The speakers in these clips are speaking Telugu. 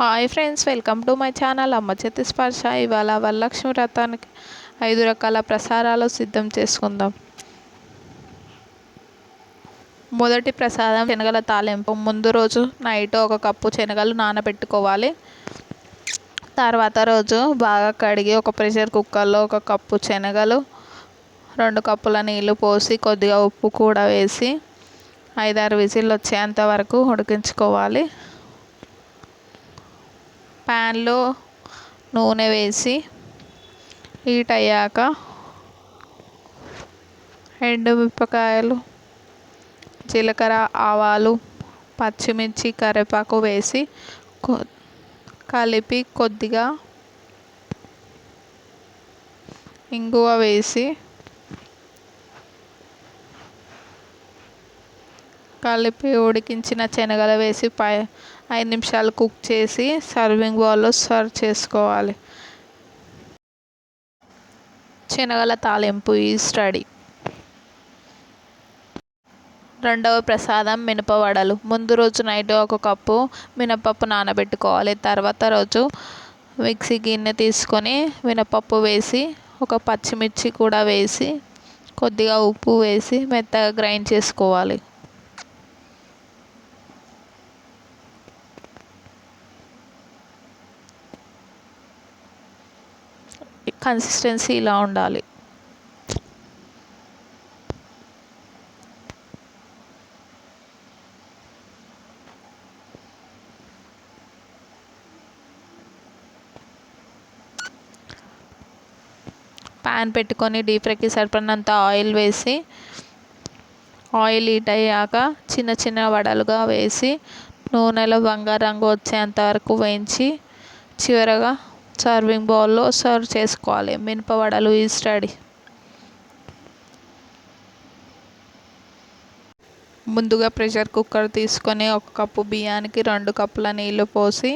Hi friends welcome to my channel అమ్మ చేతి స్పర్శ. ఇవాళ వరలక్ష్మి వ్రతానికి ఐదు రకాల ప్రసారాలు సిద్ధం చేసుకుందాం. మొదటి ప్రసాదం శనగల తాలింపు. ముందు రోజు నైట్ ఒక కప్పు శనగలు నానబెట్టుకోవాలి. తర్వాత రోజు బాగా కడిగి ఒక ప్రెషర్ కుక్కర్లో ఒక కప్పు శనగలు రెండు కప్పుల నీళ్ళు పోసి కొద్దిగా ఉప్పు కూడా వేసి ఐదారు విజిల్లు వచ్చేంత వరకు ఉడికించుకోవాలి. ప్యాన్లో నూనె వేసి హీట్ అయ్యాక ఎండుమిరపకాయలు జీలకర్ర ఆవాలు పచ్చిమిర్చి కరివేపాకు వేసి కలిపి కొద్దిగా ఇంగువ వేసి కలిపి ఉడికించిన శనగలు వేసి పై ఐదు నిమిషాలు కుక్ చేసి సర్వింగ్ బౌల్లో సర్వ్ చేసుకోవాలి. శనగల తాలింపు ఈజ్ రెడీ. రెండవ ప్రసాదం మినపవడలు ముందు రోజు నైట్ ఒక కప్పు మినపప్పు నానబెట్టుకోవాలి. తర్వాత రోజు మిక్సీ గిన్నె తీసుకొని మినపప్పు వేసి ఒక పచ్చిమిర్చి కూడా వేసి కొద్దిగా ఉప్పు వేసి మెత్తగా గ్రైండ్ చేసుకోవాలి. కన్సిస్టెన్సీ ఇలా ఉండాలి. ప్యాన్ పెట్టుకొని డీప్ ఫ్రైకి సరిపడినంత ఆయిల్ వేసి ఆయిల్ హీట్ అయ్యాక చిన్న చిన్న వడలుగా వేసి నూనెలో బంగారు రంగు వచ్చేంత వరకు వేయించి చివరగా సర్వింగ్ బౌల్లో సర్వ్ చేసుకోవాలి. మినపవడలు ఈజ్ రెడీ ముందుగా ప్రెషర్ కుక్కర్ తీసుకొని ఒక కప్పు బియ్యానికి రెండు కప్పుల నీళ్ళు పోసి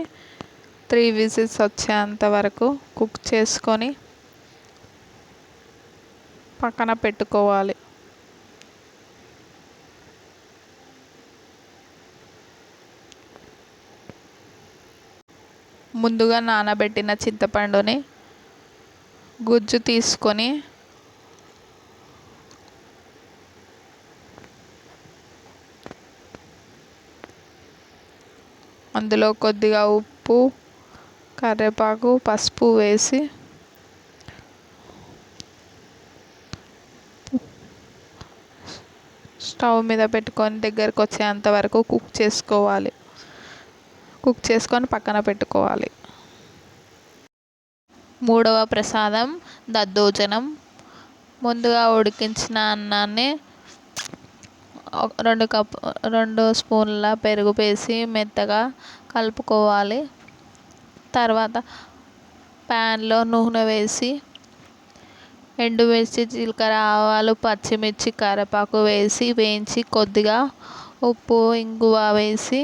త్రీ విజిల్స్ వచ్చేంత వరకు కుక్ చేసుకొని పక్కన పెట్టుకోవాలి. ముందుగా నానబెట్టిన చింతపండుని గుజ్జు తీసుకొని అందులో కొద్దిగా ఉప్పు కరివేపాకు పసుపు వేసి స్టవ్ మీద పెట్టుకొని దగ్గరకు వచ్చేంత వరకు కుక్ చేసుకోవాలి. కుక్ చేసుకొని పక్కన పెట్టుకోవాలి. మూడవ ప్రసాదం దద్దోజనం. ముందుగా ఉడికించిన అన్నాన్ని రెండు కప్ రెండు స్పూన్ల పెరుగు వేసి మెత్తగా కలుపుకోవాలి. తర్వాత ప్యాన్లో నూనె వేసి ఎండుమిర్చి జీలకర్ర ఆవాలు పచ్చిమిర్చి కరివేపాకు వేసి వేయించి కొద్దిగా ఉప్పు ఇంగువ వేసి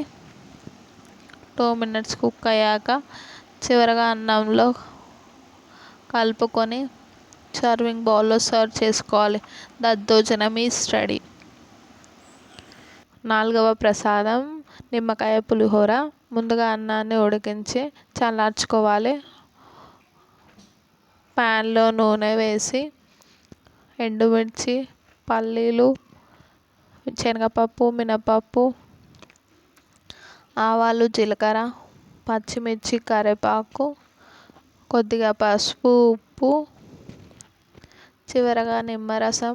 టూ మినిట్స్ కుక్ అయ్యాక చివరగా అన్నంలో కలుపుకొని సర్వింగ్ బౌల్లో సర్వ్ చేసుకోవాలి. దద్దోజనం ఈజ్ రెడీ నాలుగవ ప్రసాదం నిమ్మకాయ పులిహోర. ముందుగా అన్నాన్ని ఉడికించి చల్లార్చుకోవాలి. ప్యాన్లో నూనె వేసి ఎండుమిర్చి పల్లీలు శనగపప్పు మినపప్పు ఆవాలు జీలకర్ర పచ్చిమిర్చి కరివేపాకు కొద్దిగా పసుపు ఉప్పు చివరగా నిమ్మరసం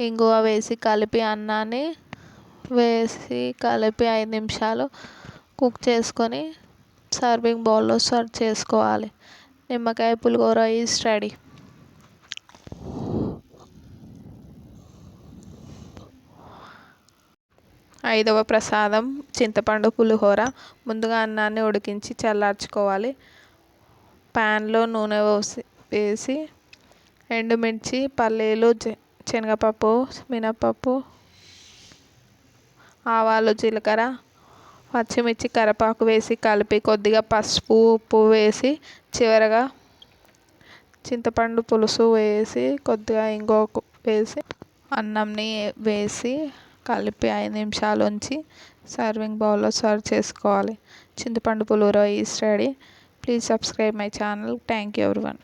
ఇంగువ వేసి కలిపి అన్నాన్ని వేసి కలిపి ఐదు నిమిషాలు కుక్ చేసుకొని సర్వింగ్ బౌల్లో సర్వ్ చేసుకోవాలి. నిమ్మకాయ పులిహోర ఈజ్ రెడీ. ఐదవ ప్రసాదం చింతపండు పులిహోర. ముందుగా అన్నాన్ని ఉడికించి చల్లార్చుకోవాలి. ప్యాన్లో నూనె పోసి వేసి ఎండుమిర్చి పల్లీలు శనగపప్పు మినపప్పు ఆవాలు జీలకర్ర పచ్చిమిర్చి కరివేపాకు వేసి కలిపి కొద్దిగా పసుపు ఉప్పు వేసి చివరగా చింతపండు పులుసు వేసి కొద్దిగా ఇంకో వేసి అన్నంని వేసి కలిపి ఐదు నిమిషాలు ఉంచి సర్వింగ్ బౌల్లో సర్వ్ చేసుకోవాలి. చింతపండు పులిహోర ఈ ready please subscribe my channel thank you everyone